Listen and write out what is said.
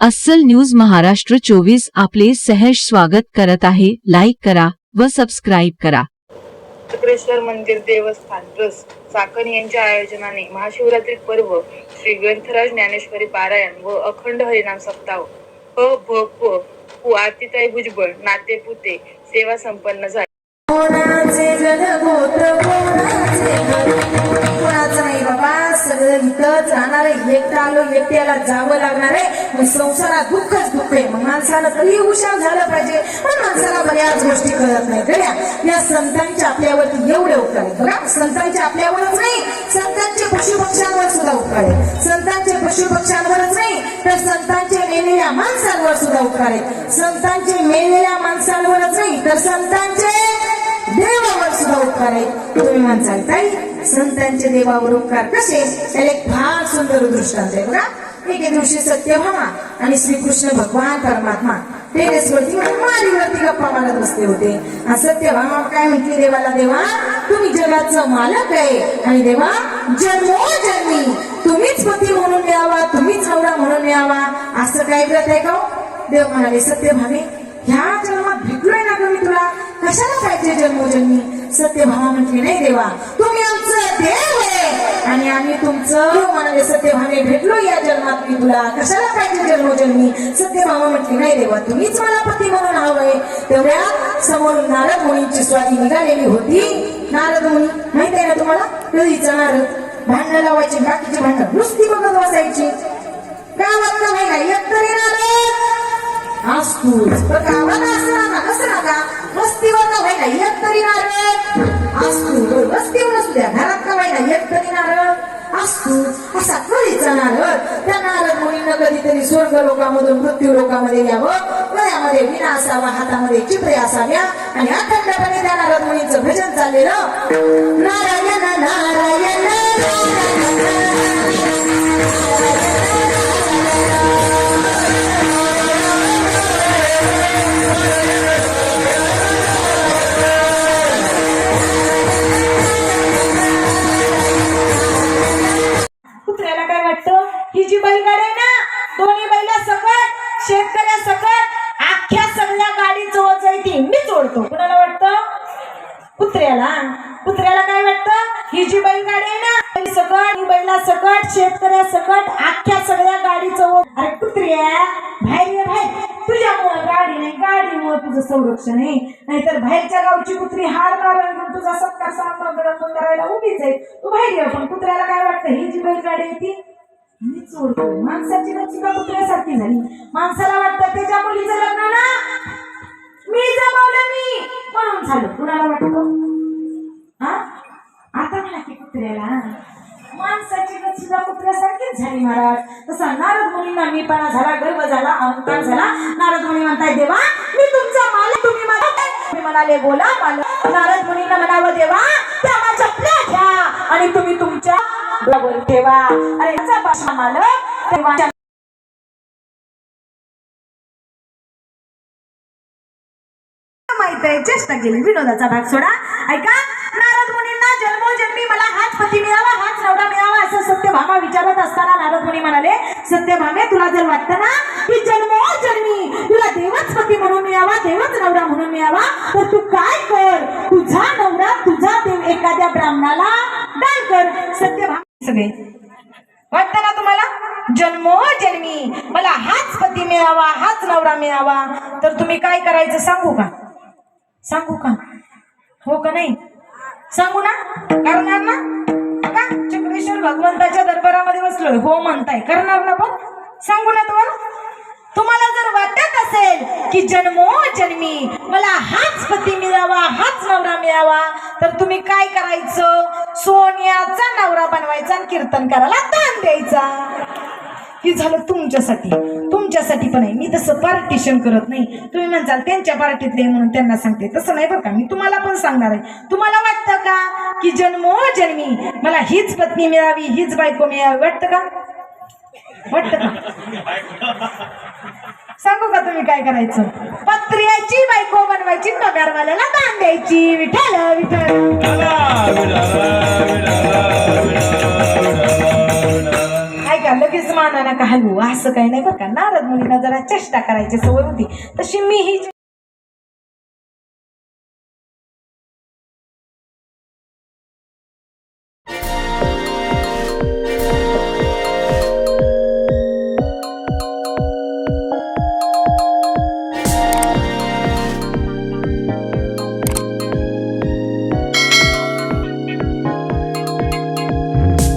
अस्सल न्यूज महाराष्ट्र चोवीस आपले सहर्ष स्वागत करत आहे. लाईक करा व सबस्क्राईब करा. चक्रेश्वर मंदिर देवस्थान ट्रस्ट चाकण यांच्या आयोजनाने महाशिवरात्री पर्व श्री ग्रंथराज ज्ञानेश्वरी पारायण व अखंड हरिनाम सप्ताह. प भ प पु आरतीताई भुजबळ नाते पुते सेवा संपन्न झाली. व्यक्तीला जावं लागणार आहे. मग संसारात दुःखच दुःख आहे मग माणसाला कधी हुशार झालं पाहिजे. पण माणसाला बऱ्याच गोष्टी कळत नाही गड्या या संतांच्या आपल्यावरती एवढे उपकार आहेत बघा संतांच्या आपल्यावरच नाही. संतांचे पशुपक्ष्यांवर सुद्धा उपकार आहेत. संतांचे पशुपक्ष्यांवरच नाही तर संतांचे मेलेल्या माणसांवर सुद्धा उपकार आहेत. संतांचे मेलेल्या माणसांवरच नाही तर संतांचे देवावर सुद्धा उपकार आहेत. तुम्ही म्हणसाल ताई संतांचे देवावर उपकार कसे त्याला एक फार सुंदर दृष्टांत आहे बघा. एके दिवशी सत्यभामा आणि श्रीकृष्ण भगवान परमात्मा टेरेसवरती मारीवरती गप्पा मारत बसले होते. सत्यभामा काय म्हटली देवाला देवा तुम्ही जगाचं मालक आहे. आणि देवा जन्मो जन्मी. तुम्हीच पती म्हणून मिळावा तुम्हीच नवरा म्हणून मिळावा असं काय करत आहे का हो? देव म्हणाले सत्यभामे ह्या जन्मात भेटलोय ना ग मी तुला. कशाला पाहिजे जन्मोजन्मी? सत्यभामा म्हटले नाही देवा तुम्ही आमचं देव आहे. आणि आम्ही तुमचं देव म्हणाले सत्यभामे भेटलो या जन्मात. मी तुला कशाला पाहिजे हो जन्मोजन्मी सत्यभामा म्हटली नाही देवा तुम्हीच मला पती म्हणून हवंय तेवढ्या समोर नारद मुनींची स्वारी निघालेली होती. नारद मुनी माहीत आहे ना तुम्हाला? कधीचा नारद. भांडणं लावायची बाकीची भांडणं. नुसती बघत बसायची. गावात का व्हायला एक तरी नारद. असतोच पण असं नका नका वस्तीवर का व्हायला एक तरी नारळ असतो वस्तीवर असू द्या घरात का व्हायला एक तरी नारळ असतो. असा. कधीचा नारळ त्या नारद मुलीनं कधीतरी स्वर्ग लोकामधून मृत्यू लोकामध्ये यावं गळ्यामध्ये विना असावा हातामध्ये चिपरे असाव्या आणि अखंडपणे त्या नारद मुलीचं भजन चाललेलं नारायण ही जी बैलगाडी आहे ना? बैल सकट ही बैला सकट शेतकऱ्या सकट अख्ख्या सगळ्या गाडी अरे कुत्र्या बाहेर ये बाहेर तुझ्यामुळे गाडी नाही गाडीमुळे तुझं संरक्षण आहे. नाहीतर बाहेरच्या गावची कुत्री हार मारून तुझा सत्कार सन्मान करायला उभीच आहे. तू बाहेर ये पण कुत्र्याला काय वाटतं? ही जी बैलगाडी आहे ती माणसाची रचिका कुत्र्यासारखी झाली. माणसाला वाटतं त्याच्या मुलीचं लग्न ना? मी जमवलं मी. म्हणून झालं. कुणाला वाटतं? आता की कुत्र्याला माणसाची सुद्धा कुत्र्यासारखीच झाली महाराज. तसा नारद मुनींना मीपणा झाला गर्व झाला अहंकार झाला. नारद मुनी म्हणताय देवा मी तुमचा मालक तुम्ही मला म्हणाले बोला मालक. नारद मुनींना म्हणावं देवा त्या माझ्या प्रिया घ्या आणि तुम्ही तुमच्या बरोबर ठेवा. अरे याचा भाषा मालक देवाच्या माहीत आहे. चेष्टा केली विनोदाचा भाग सोडा. ऐका. नारद मुनींना जन्मोजन्मी मला हाच पती मिळावा हाच नवरा मिळावा असं सत्यभामा विचारत असताना नारद मुनी म्हणाले सत्यभामे तुला जर वाटतं ना की जन्मोजन्मी तुला देवच पती म्हणून मिळावा देवच नवरा म्हणून मिळावा तर तू काय कर? तुझा नवरा तुझा देव एखाद्या ब्राह्मणाला दान कर. सत्यभामा सगळे वाटतं ना तुम्हाला? जन्मोजन्मी मला हाच पती मिळावा हाच नवरा मिळावा. तर तुम्ही काय करायचं सांगू का? सांगू का? हो का नाही? सांगू ना? करणार ना? का? चक्रेश्वर भगवंताच्या दरबारामध्ये बसलोय. हो म्हणताय. करणार ना पण? सांगू ना तुम्हाला? तुम्हाला जर वाटत असेल की जन्मो जन्मी मला हाच पती मिळावा हाच नवरा मिळावा तर तुम्ही काय करायचं? सोन्याचा नवरा बनवायचा आणि कीर्तन करायला दान द्यायचा. हे झालं तुमच्यासाठी. तुमच्यासाठी पण आहे. मी तसं पार्टिशन करत नाही. तुम्ही म्हणताल त्यांच्या पार्टीतले म्हणून त्यांना सांगते. तसं नाही बरं का. मी तुम्हाला पण सांगणार आहे. तुम्हाला वाटतं का की जन्मो जन्मी मला हीच पत्नी मिळावी हीच बायको मिळावी? वाटतं का? वाटतं का? सांगू का तुम्ही काय करायचं? पत्र्याची बायको बनवायची पगारवाल्याला दान द्यायची. विठ्ठल विठ्ठल. ऐका का हलवू? असं काही नाही बरं का. नारद मुलींना जरा चेष्टा करायची सवय होती. तशी मी ही